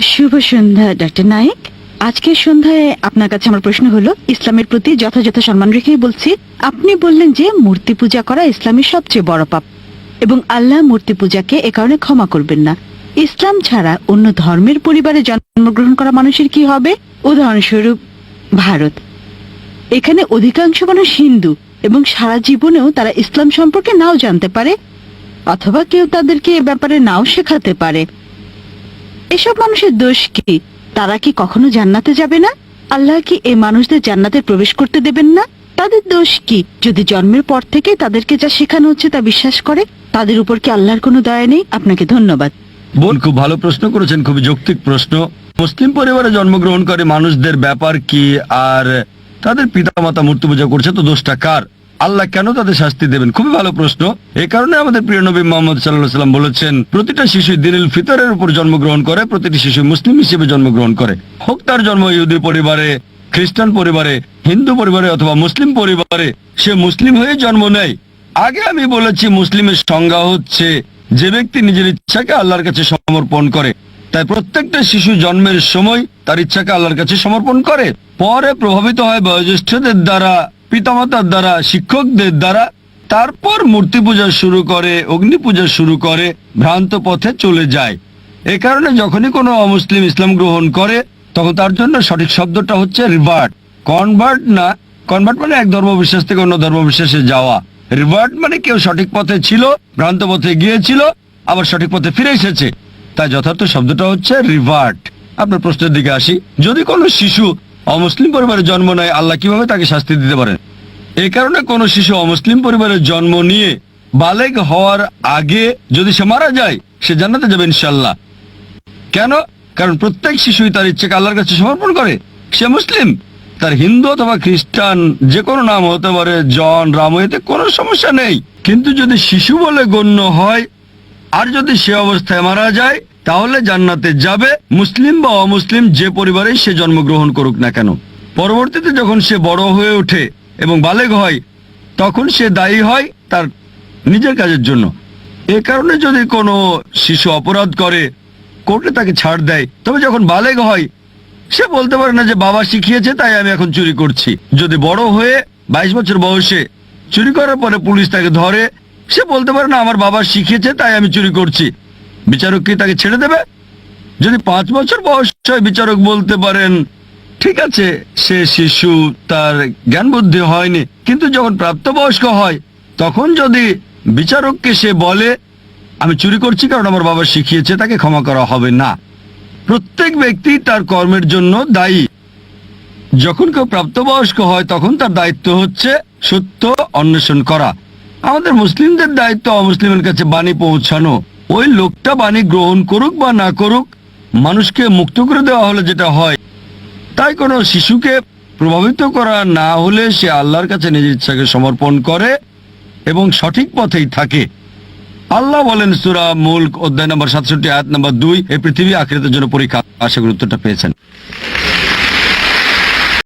শুভ সন্ধ্যা doctor Naik. আজকের সন্ধ্যায় আপনার কাছে আমার প্রশ্ন হলো, ইসলামের প্রতি যথাযথ সম্মান রেখেই বলছি, আপনি বললেন যে মূর্তি পূজা করা ইসলামের সবচেয়ে বড় পাপ এবং আল্লাহ মূর্তি পূজাকে এ কারণে ক্ষমা করবেন না। ইসলাম ছাড়া অন্য ধর্মের পরিবারে জন্মগ্রহণ করা মানুষের কি হবে? উদাহরণস্বরূপ, ভারত। এখানে অধিকাংশ মানুষ হিন্দু এবং সারা জীবনেও তারা ইসলাম সম্পর্কে নাও জানতে পারে অথবা কেউ তাদেরকে এ ব্যাপারে নাও শেখাতে পারে। এসব মানুষের দোষ কি? তারা কি কখনো জান্নাতে যাবে না? আল্লাহ কি এই মানুষদের জান্নাতে প্রবেশ করতে দেবেন না? তাদের দোষ কি? যদি জন্মের পর থেকে তাদেরকে যা শেখানো হচ্ছে তা বিশ্বাস করে, তাদের উপর কি আল্লাহর কোনো দয়া নেই? আপনাকে ধন্যবাদ। বোন, খুব ভালো প্রশ্ন করেছেন, খুবই যৌক্তিক প্রশ্ন। মুসলিম পরিবারে জন্মগ্রহণ করে মানুষদের ব্যাপার কি? আর তাদের পিতামাতা মূর্তি পূজা করছে, তো দোষটা কার? আল্লাহ কেন তাদের শাস্তি দেবেন? খুবই ভালো প্রশ্ন। এই কারণে আমাদের প্রিয় নবী মোহাম্মদ সাল্লাহ সাল্লাম বলেছেন, প্রতিটা শিশু দিনুল ফিতরের উপর জন্মগ্রহণ করে, প্রতিটি শিশু মুসলিম হিসেবে জন্মগ্রহণ করে। হোক তার জন্ম ইহুদি পরিবারে, খ্রিস্টান পরিবারে, হিন্দু পরিবারে অথবা মুসলিম পরিবারে, সে মুসলিম হয়ে জন্ম নেয়। আগে আমি বলেছি মুসলিমের সংজ্ঞা হচ্ছে, যে ব্যক্তি নিজের ইচ্ছাকে আল্লাহর কাছে সমর্পণ করে, তাই প্রত্যেকটা শিশু জন্মের সময় তার ইচ্ছাকে আল্লাহর কাছে সমর্পণ করে। পরে প্রভাবিত হয় বয়োজ্যেষ্ঠদের দ্বারা পিতামাতার দ্বারা, শিক্ষকদের দ্বারা তারপর মূর্তি পূজা শুরু করে, অগ্নি পূজা শুরু করে, ভ্রান্ত পথে চলে যায়। এ কারণে যখনই কোনো অমুসলিম ইসলাম গ্রহণ করে, তখন তার জন্য সঠিক শব্দটা হচ্ছে রিভার্ট কনভার্ট না কনভার্ট মানে এক ধর্মবিশ্বাস থেকে অন্য ধর্মবিশ্বাসে যাওয়া। রিভার্ট মানে কেউ সঠিক পথে ছিল, ভ্রান্ত পথে গিয়েছিল, আবার সঠিক পথে ফিরে এসেছে। তাই যথার্থ শব্দটা হচ্ছে রিভার্ট আপনার প্রশ্নের দিকে আসি। যদি কোনো শিশু অমুসলিম পরিবারে জন্ম নেয়, আল্লাহ কীভাবে তাকে শাস্তি দিতে পারেন এই কারণে কোনো শিশু অমুসলিম পরিবারে জন্ম নিয়ে বালেক হওয়ার আগে যদি সে মারা যায়, সে জান্নাতে যাবে ইনশাল্লাহ কেন? কারণ প্রত্যেক শিশুই তার ইচ্ছাকে আল্লাহর কাছে সমর্পণ করে। সে মুসলিম, তার হিন্দু অথবা খ্রিস্টান, যে কোনো নাম হতে পারে, জন, রাম, এতে কোনো সমস্যা নেই। কিন্তু যদি শিশু বলে গণ্য হয়, আর যদি সে অবস্থায় মারা যায় তাহলে জান্নাতে যাবে মুসলিম বা অমুসলিম যে পরিবারে সে জন্মগ্রহণ করুক না কেন। পরবর্তীতে যখন সে বড় হয়ে ওঠে এবং বালেগ হয়, তখন সে দায়ী হয় তার নিজের কাজের জন্য। এ কারণে যদি কোনো শিশু অপরাধ করে, কোর্টে তাকে ছাড় দেয়, তবে যখন বালেগ হয়, সে বলতে পারে না যে বাবা শিখিয়েছে, তাই আমি এখন চুরি করছি। যদি বড় হয়ে বাইশ বছর বয়সে চুরি করার পরে পুলিশ তাকে ধরে, সে বলতে পারে না, আমার বাবা শিখিয়েছে, তাই আমি চুরি করছি। বিচারক কি তাকে ছেড়ে দেবে? যদি পাঁচ বছর বয়স হয় বিচারক বলতে পারেন, ঠিক আছে, সে শিশু, তার জ্ঞান বুদ্ধি হয়নি, কিন্তু যখন প্রাপ্তবয়স্ক হয়, তখন যদি বিচারককে সে বলে, আমি চুরি করছি কারণ আমার বাবা শিখিয়েছে, তাকে ক্ষমা করা হবে না। প্রত্যেক ব্যক্তি তার কর্মের জন্য দায়ী। যখন কেউ প্রাপ্তবয়স্ক হয়, তখন তার দায়িত্ব হচ্ছে সত্য অন্বেষণ করা। আমাদের মুসলিমদের দায়িত্ব অমুসলিমের কাছে বাণী পৌঁছানো। ওই লোকটা বাণী গ্রহণ করুক বা না করুক, মানুষকে মুক্ত করে দেওয়া হলে যেটা হয়, তাই কোনো শিশুকে প্রভাবিত করা না হলে সে আল্লাহর কাছে নিজের ইচ্ছাকে সমর্পণ করে এবং সঠিক পথেই থাকে। আল্লাহ বলেন, সুরা মুল্ক অধ্যায় নম্বর সাতষট্টি, আয়াত নম্বর দুই এই পৃথিবী আকৃতির জন্য পরীক্ষা, আশা গুরুত্বটা পেয়েছেন।